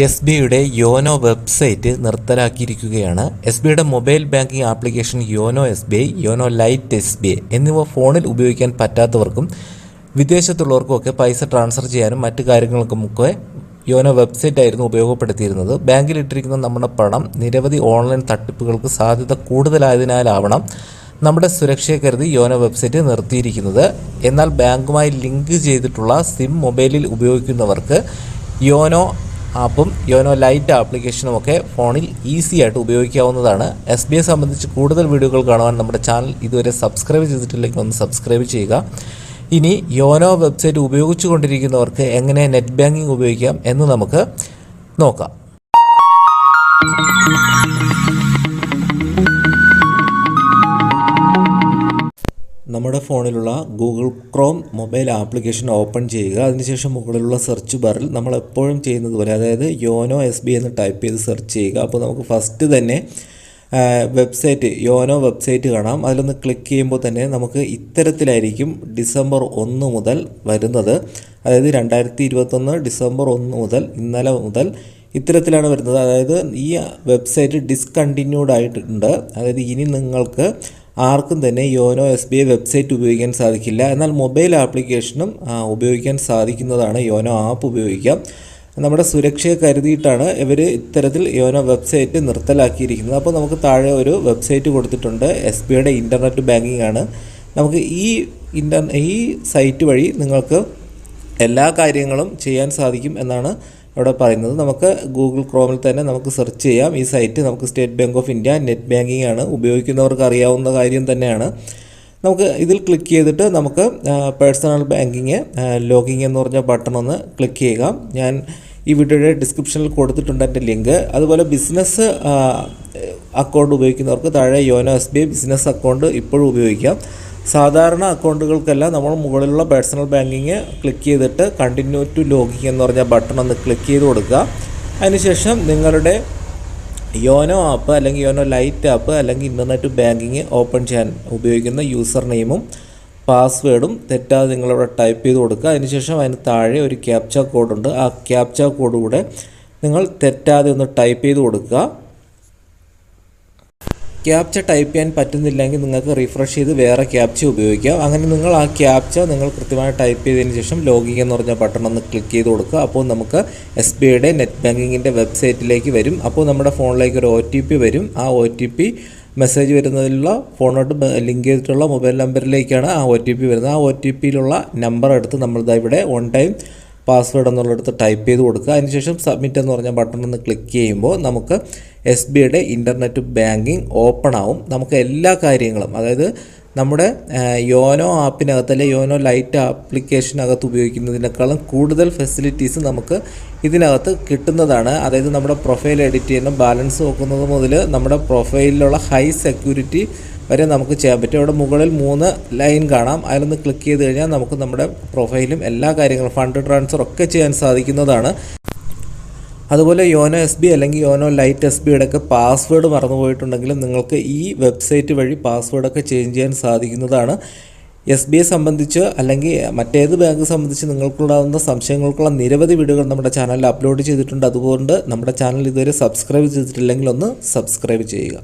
S ബിയുടെ YONO website നിർത്തലാക്കിയിരിക്കുകയാണ്. S ബിയുടെ mobile banking application YONO S B I YONO lite S B I എന്നിവ ഫോണിൽ ഉപയോഗിക്കാൻ പറ്റാത്തവർക്കും വിദേശത്തുള്ളവർക്കുമൊക്കെ പൈസ ട്രാൻസ്ഫർ ചെയ്യാനും മറ്റു കാര്യങ്ങൾക്കുമൊക്കെ യോനോ വെബ്സൈറ്റ് ആയിരുന്നു ഉപയോഗപ്പെടുത്തിയിരുന്നത്. ബാങ്കിൽ ഇട്ടിരിക്കുന്ന നമ്മുടെ പണം നിരവധി ഓൺലൈൻ തട്ടിപ്പുകൾക്ക് സാധ്യത കൂടുതലായതിനാലാവണം നമ്മുടെ സുരക്ഷയെ കരുതി യോനോ വെബ്സൈറ്റ് നിർത്തിയിരിക്കുന്നത്. എന്നാൽ ബാങ്കുമായി ലിങ്ക് ചെയ്തിട്ടുള്ള സിം മൊബൈലിൽ ഉപയോഗിക്കുന്നവർക്ക് യോനോ ആപ്പും യോനോ ലൈറ്റ് ആപ്ലിക്കേഷനും ഒക്കെ ഫോണിൽ ഈസി ആയിട്ട് ഉപയോഗിക്കാവുന്നതാണ്. എസ് ബി ഐ സംബന്ധിച്ച് കൂടുതൽ വീഡിയോകൾ കാണുവാൻ നമ്മുടെ ചാനൽ ഇതുവരെ സബ്സ്ക്രൈബ് ചെയ്തിട്ടില്ലെങ്കിൽ ഒന്ന് സബ്സ്ക്രൈബ് ചെയ്യുക. ഇനി യോനോ വെബ്സൈറ്റ് ഉപയോഗിച്ചുകൊണ്ടിരിക്കുന്നവർക്ക് എങ്ങനെ നെറ്റ് ബാങ്കിങ് ഉപയോഗിക്കാം എന്ന് നമുക്ക് നോക്കാം. നമ്മുടെ ഫോണിലുള്ള Google Chrome mobile application open ചെയ്യുക. അതിനുശേഷം മുകളിലുള്ള സെർച്ച് ബാറിൽ നമ്മൾ എപ്പോഴും ചെയ്യുന്നത് പോലെ അതായത് യോനോ എസ് ബി എന്ന് ടൈപ്പ് ചെയ്ത് സെർച്ച് ചെയ്യുക. അപ്പോൾ നമുക്ക് ഫസ്റ്റ് തന്നെ വെബ്സൈറ്റ് യോനോ വെബ്സൈറ്റ് കാണാം. അതിലൊന്ന് ക്ലിക്ക് ചെയ്യുമ്പോൾ തന്നെ നമുക്ക് ഇത്തരത്തിലായിരിക്കും ഡിസംബർ ഒന്ന് മുതൽ വരുന്നത്. അതായത് രണ്ടായിരത്തി ഇരുപത്തൊന്ന് ഡിസംബർ ഒന്ന് മുതൽ ഇന്നലെ മുതൽ ഇത്തരത്തിലാണ് വരുന്നത്. അതായത് ഈ വെബ്സൈറ്റ് ഡിസ്കണ്ടിന്യൂഡ് ആയിട്ടുണ്ട്. അതായത് ഇനി നിങ്ങൾക്ക് ആർക്കും തന്നെ YONO S B I website ഉപയോഗിക്കാൻ സാധിക്കില്ല. എന്നാൽ മൊബൈൽ ആപ്ലിക്കേഷനും ഉപയോഗിക്കാൻ സാധിക്കുന്നതാണ് യോനോ ആപ്പ് ഉപയോഗിക്കാം നമ്മുടെ സുരക്ഷയെ കരുതിയിട്ടാണ് ഇവർ ഇത്തരത്തിൽ യോനോ വെബ്സൈറ്റ് നിർത്തലാക്കിയിരിക്കുന്നത്. അപ്പോൾ നമുക്ക് താഴെ ഒരു വെബ്സൈറ്റ് കൊടുത്തിട്ടുണ്ട്. എസ് ബി ഐയുടെ ഇന്റർനെറ്റ് ബാങ്കിങ് ആണ്. നമുക്ക് ഈ ഇന്റർ ഈ സൈറ്റ് വഴി നിങ്ങൾക്ക് എല്ലാ കാര്യങ്ങളും ചെയ്യാൻ സാധിക്കും എന്നാണ് ഇവിടെ പറയുന്നത് നമുക്ക് ഗൂഗിൾ ക്രോമിൽ തന്നെ നമുക്ക് സെർച്ച് ചെയ്യാം. ഈ സൈറ്റ് നമുക്ക് State Bank of India net banking ആണ്. ഉപയോഗിക്കുന്നവർക്ക് അറിയാവുന്ന കാര്യം തന്നെയാണ്. നമുക്ക് ഇതിൽ ക്ലിക്ക് ചെയ്തിട്ട് നമുക്ക് പേഴ്സണൽ ബാങ്കിങ് ലോഗിങ് എന്ന് പറഞ്ഞ ബട്ടൺ ഒന്ന് ക്ലിക്ക് ചെയ്യുക. ഞാൻ ഈ വീഡിയോയുടെ ഡിസ്ക്രിപ്ഷനിൽ കൊടുത്തിട്ടുണ്ട് എന്റെ ലിങ്ക് അതുപോലെ ബിസിനസ് അക്കൗണ്ട് ഉപയോഗിക്കുന്നവർക്ക് താഴെ YONO S B I business account ഇപ്പോഴും ഉപയോഗിക്കാം. സാധാരണ അക്കൗണ്ടുകൾക്കെല്ലാം നമ്മൾ മുകളിലുള്ള പേഴ്സണൽ ബാങ്കിങ് ക്ലിക്ക് ചെയ്തിട്ട് കണ്ടിന്യൂ ടു ലോഗിങ് എന്ന് പറഞ്ഞ ബട്ടൺ ഒന്ന് ക്ലിക്ക് ചെയ്ത് കൊടുക്കുക. അതിനുശേഷം നിങ്ങളുടെ യോനോ ആപ്പ് അല്ലെങ്കിൽ യോനോ ലൈറ്റ് ആപ്പ് അല്ലെങ്കിൽ ഇന്റർനെറ്റ് ബാങ്കിങ് ഓപ്പൺ ചെയ്യാൻ ഉപയോഗിക്കുന്ന യൂസർ നെയിമും പാസ്വേഡും തെറ്റാതെ നിങ്ങളിവിടെ ടൈപ്പ് ചെയ്ത് കൊടുക്കുക. അതിനുശേഷം അതിന് താഴെ ഒരു ക്യാപ്ച കോഡുണ്ട് ആ ക്യാപ്ച കോഡ് കൂടെ നിങ്ങൾ തെറ്റാതെ ഒന്ന് ടൈപ്പ് ചെയ്ത് കൊടുക്കുക. ക്യാപ്ച ടൈപ്പ് ചെയ്യാൻ പറ്റുന്നില്ലെങ്കിൽ നിങ്ങൾക്ക് റിഫ്രഷ് ചെയ്ത് വേറെ ക്യാപ്ച ഉപയോഗിക്കാം. അങ്ങനെ നിങ്ങൾ ആ ക്യാപ്ച നിങ്ങൾ കൃത്യമായി ടൈപ്പ് ചെയ്തതിന് ശേഷം ലോഗിൻ എന്ന് പറഞ്ഞ ബട്ടൺ ഒന്ന് ക്ലിക്ക് ചെയ്ത് കൊടുക്കുക. അപ്പോൾ നമുക്ക് എസ് ബി ഐയുടെ നെറ്റ് ബാങ്കിങ്ങിന്റെ വെബ്സൈറ്റിലേക്ക് വരും. അപ്പോൾ നമ്മുടെ ഫോണിലേക്ക് ഒരു ഒ ടി പി വരും. ആ ഒ ടി പി മെസ്സേജ് വരുന്നതിലുള്ള ഫോണോട്ട് ലിങ്ക് ചെയ്തിട്ടുള്ള മൊബൈൽ നമ്പറിലേക്കാണ് ആ ഒ ടി പി വരുന്നത്. ആ ഒ ടി പിയിലുള്ള നമ്പർ എടുത്ത് നമ്മളിതാ ഇവിടെ വൺ ടൈം പാസ്വേഡ് എന്നുള്ളിടത്ത് ടൈപ്പ് ചെയ്ത് കൊടുക്കുക. അതിനുശേഷം സബ്മിറ്റ് എന്ന് പറഞ്ഞ ബട്ടൺ ഒന്ന് ക്ലിക്ക് ചെയ്യുമ്പോൾ നമുക്ക് എസ് ബി ഐയുടെ ഇന്റർനെറ്റ് ബാങ്കിങ് ഓപ്പൺ ആവും. നമുക്ക് എല്ലാ കാര്യങ്ങളും അതായത് നമ്മുടെ യോനോ ആപ്പിനകത്ത് അല്ലെ യോനോ ലൈറ്റ് ആപ്ലിക്കേഷനകത്ത് ഉപയോഗിക്കുന്നതിനേക്കാളും കൂടുതൽ ഫെസിലിറ്റീസ് നമുക്ക് ഇതിനകത്ത് കിട്ടുന്നതാണ്. അതായത് നമ്മുടെ പ്രൊഫൈൽ എഡിറ്റ് ചെയ്യുന്ന ബാലൻസ് നോക്കുന്നത് മുതൽ നമ്മുടെ പ്രൊഫൈലിലുള്ള ഹൈ സെക്യൂരിറ്റി വരെ നമുക്ക് ചെയ്യാൻ പറ്റും. അവിടെ മുകളിൽ മൂന്ന് ലൈൻ കാണാം. അതിലൊന്ന് ക്ലിക്ക് ചെയ്ത് കഴിഞ്ഞാൽ നമുക്ക് നമ്മുടെ പ്രൊഫൈലും എല്ലാ കാര്യങ്ങളും ഫണ്ട് ട്രാൻസ്ഫർ ഒക്കെ ചെയ്യാൻ സാധിക്കുന്നതാണ്. അതുപോലെ യോനോ എസ് ബി അല്ലെങ്കിൽ യോനോ ലൈറ്റ് എസ് ബിയുടെ ഒക്കെ പാസ്വേഡ് മറന്നുപോയിട്ടുണ്ടെങ്കിലും നിങ്ങൾക്ക് ഈ വെബ്സൈറ്റ് വഴി പാസ്വേഡൊക്കെ ചേഞ്ച് ചെയ്യാൻ സാധിക്കുന്നതാണ്. എസ് ബി ഐ സംബന്ധിച്ച് അല്ലെങ്കിൽ മറ്റേത് ബാങ്ക് സംബന്ധിച്ച് നിങ്ങൾക്കുണ്ടാകുന്ന സംശയങ്ങൾക്കുള്ള നിരവധി വീഡിയോകൾ നമ്മുടെ ചാനലിൽ അപ്ലോഡ് ചെയ്തിട്ടുണ്ട്. അതുകൊണ്ട് നമ്മുടെ ചാനൽ ഇതുവരെ സബ്സ്ക്രൈബ് ചെയ്തിട്ടില്ലെങ്കിൽ ഒന്ന് സബ്സ്ക്രൈബ് ചെയ്യുക.